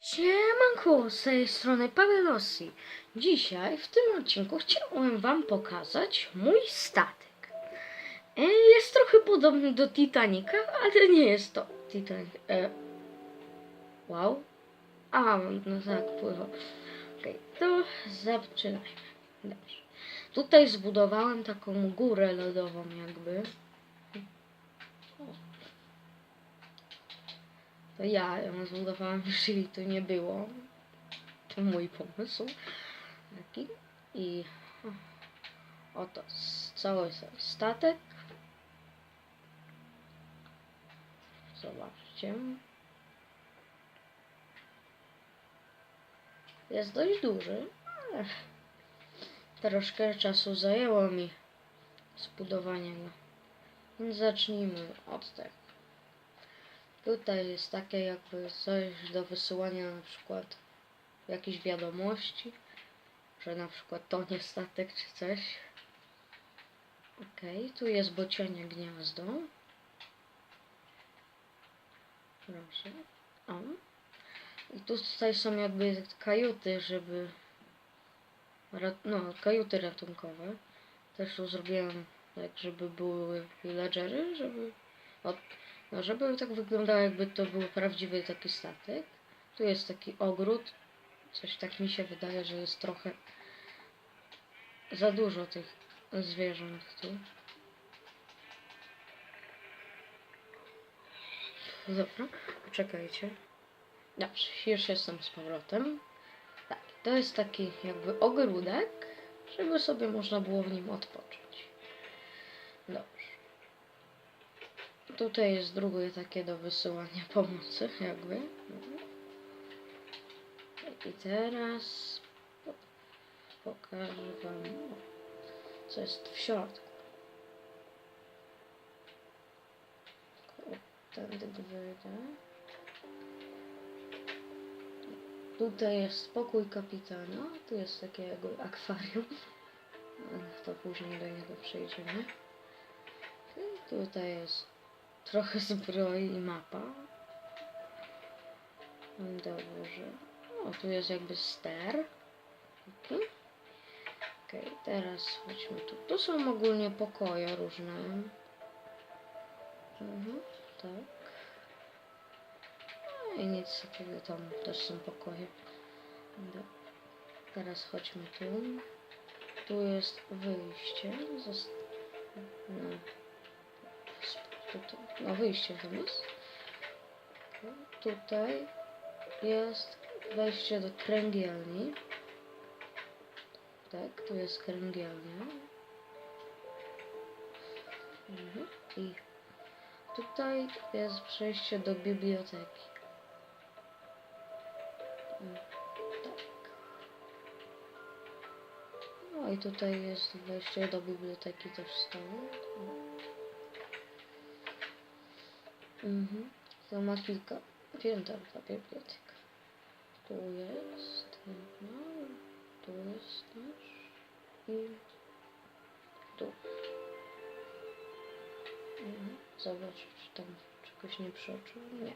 Siemanko, z tej strony Paweł Rossi. Dzisiaj w tym odcinku chciałem Wam pokazać mój statek. E, Jest trochę podobny do Titanica, ale nie jest to Titanic. E, wow. A, no tak, pływał. Okej, to zaczynajmy. Dobrze. Tutaj zbudowałem taką górę lodową jakby. O. To ja ją zbudowałam, jej tu nie było. To mój pomysł. Taki. I oto cały statek. Zobaczcie. Jest dość duży, ale troszkę czasu zajęło mi zbudowanie go. Więc zacznijmy od tego. Tutaj jest takie jakby coś do wysyłania na przykład jakichś wiadomości, że na przykład tonie statek czy coś. Okej, tu jest bocianie gniazdo. Proszę. O. I tu tutaj są jakby kajuty, żeby... No, kajuty ratunkowe. Też tu zrobiłem tak, żeby były villagery, żeby... O, no, żeby tak wyglądało, jakby to był prawdziwy taki statek. Tu jest taki ogród. Coś tak mi się wydaje, że jest trochę za dużo tych zwierząt tu. Dobra, poczekajcie. Dobrze, już jestem z powrotem. Tak, to jest taki jakby ogródek, żeby sobie można było w nim odpocząć. Dobrze. Tutaj jest drugie takie do wysyłania pomocy, jakby. I teraz po- pokażę Wam, co jest w środku. Tędy wyjdę. Tutaj jest spokój kapitana. Tu jest takie akwarium. Ale To później do niego przejdziemy. Tutaj jest trochę zbroi i mapa. Dobrze. O, tu jest jakby ster. Okej, teraz chodźmy tu. Tu są ogólnie pokoje różne. Mhm, tak. No I nic takiego tam też są pokoje. Teraz chodźmy tu. Tu jest wyjście. Zos- no. Tutaj, no wyjście jest. Tutaj jest wejście do kręgielni. Tak, tu jest kręgielnia. Mhm. I tutaj jest przejście do biblioteki. Mm, Tak. No i tutaj jest wejście do biblioteki też stało. Mhm. Ma kilka pięter ta biblioteka. Tu jest jedna, tu jest też i tu. Mhm. Zobacz, czy tam czegoś nie przeoczył. Nie.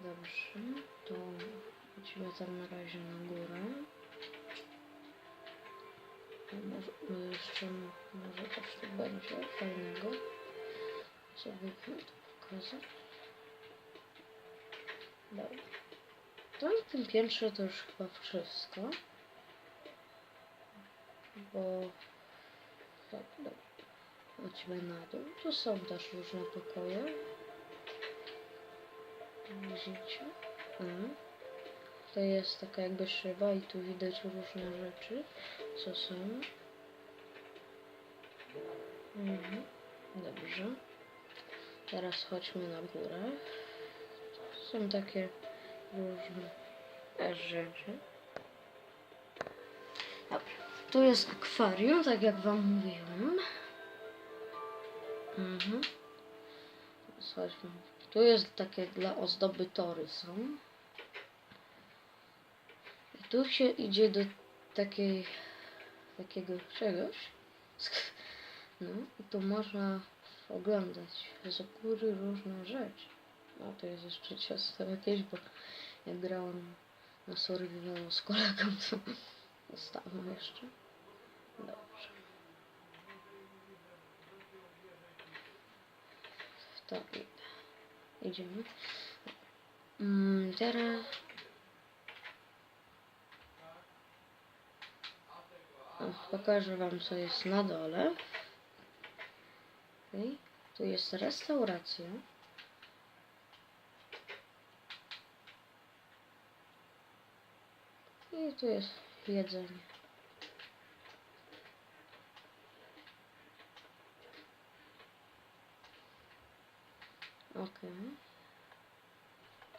Dobrze, to lecimy tam na razie na górę. Może jeszcze, może coś tu będzie fajnego. Sobie pokazać. Dobra. To na tym piętrze to już chyba wszystko. Bo... Tak, dobra. Chodźmy na dół. Tu są też różne pokoje. Widzicie? Mhm. To jest taka jakby szyba i tu widać różne rzeczy, co są. Mhm. Dobrze. Teraz chodźmy na górę. Są takie różne rzeczy. Dobra. Tu jest akwarium, tak jak wam mówiłem. Mhm. Chodźmy. Tu jest takie dla ozdoby tory są. I tu się idzie do takiej takiego czegoś. No i tu można oglądać z góry różne rzeczy. No to jest jeszcze ciasto jakieś, bo jak grałem na survivalu z kolegą, to zostało jeszcze. Dobrze. To. Idziemy. Mm, teraz... Pokażę wam co jest na dole. Okej. Tu jest restauracja. I tu jest jedzenie. Okej.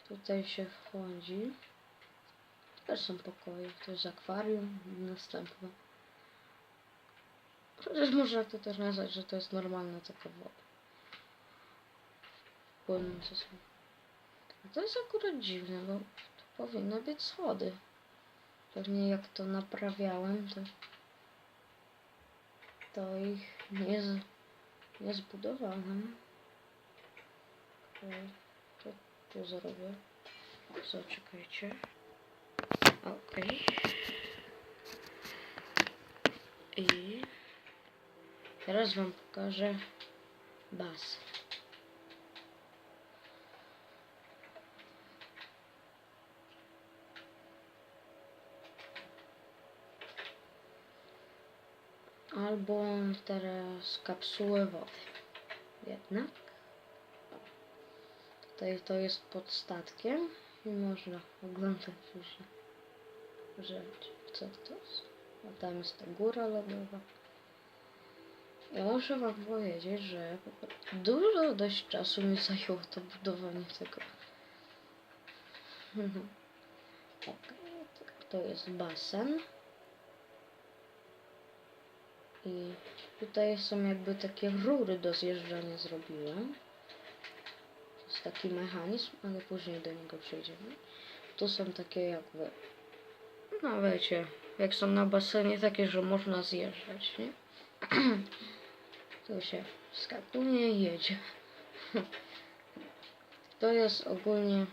Tutaj się wchodzi. Też są pokoje. To jest akwarium następne. Chociaż można to też nazwać, że to jest normalna taka woda. Płynące są. A to jest akurat dziwne, bo tu powinny być schody. Pewnie jak to naprawiałem, to to ich nie, z, nie zbudowałem. To tu zrobię. Zaczekajcie. Okej. I teraz wam pokażę bas. Albo teraz kapsułę wody. Jednak. Tutaj to jest pod statkiem i można oglądać różne rzeczy. Co to jest? A tam jest ta góra lodowa. Ja muszę wam powiedzieć, że dużo dość czasu mi zajęło to budowanie tego. Okej, to jest basen. I tutaj są jakby takie rury do zjeżdżania zrobiłem. To jest taki mechanizm, ale później do niego przejdziemy. Tu są takie jakby, no wiecie, jak są na basenie takie, że można zjeżdżać, nie? tu się skakuje i jedzie. to jest ogólnie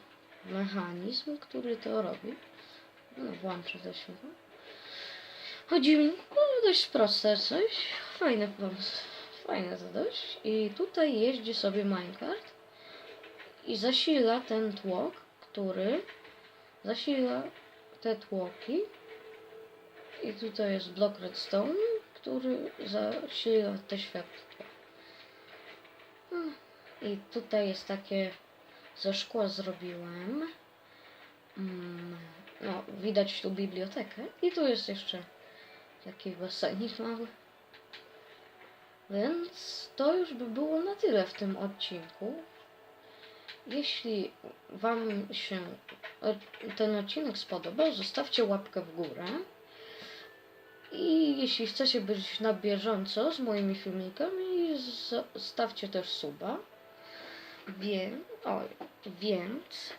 mechanizm, który to robi. No, włączę to światło. Chodzi mi no, dość proste coś. Fajne pomysł. Fajne to dość. I tutaj jeździ sobie minecart i zasila ten tłok, który zasila te tłoki. I tutaj jest blok redstone, który zasila te światła. No, I tutaj jest takie ze szkła zrobiłem. Mm, No, widać tu bibliotekę. I tu jest jeszcze taki basenik mały. Więc to już by było na tyle w tym odcinku. Jeśli Wam się ten odcinek spodobał, zostawcie łapkę w górę. I jeśli chcecie być na bieżąco z moimi filmikami, zostawcie też suba. Wiem, oj, więc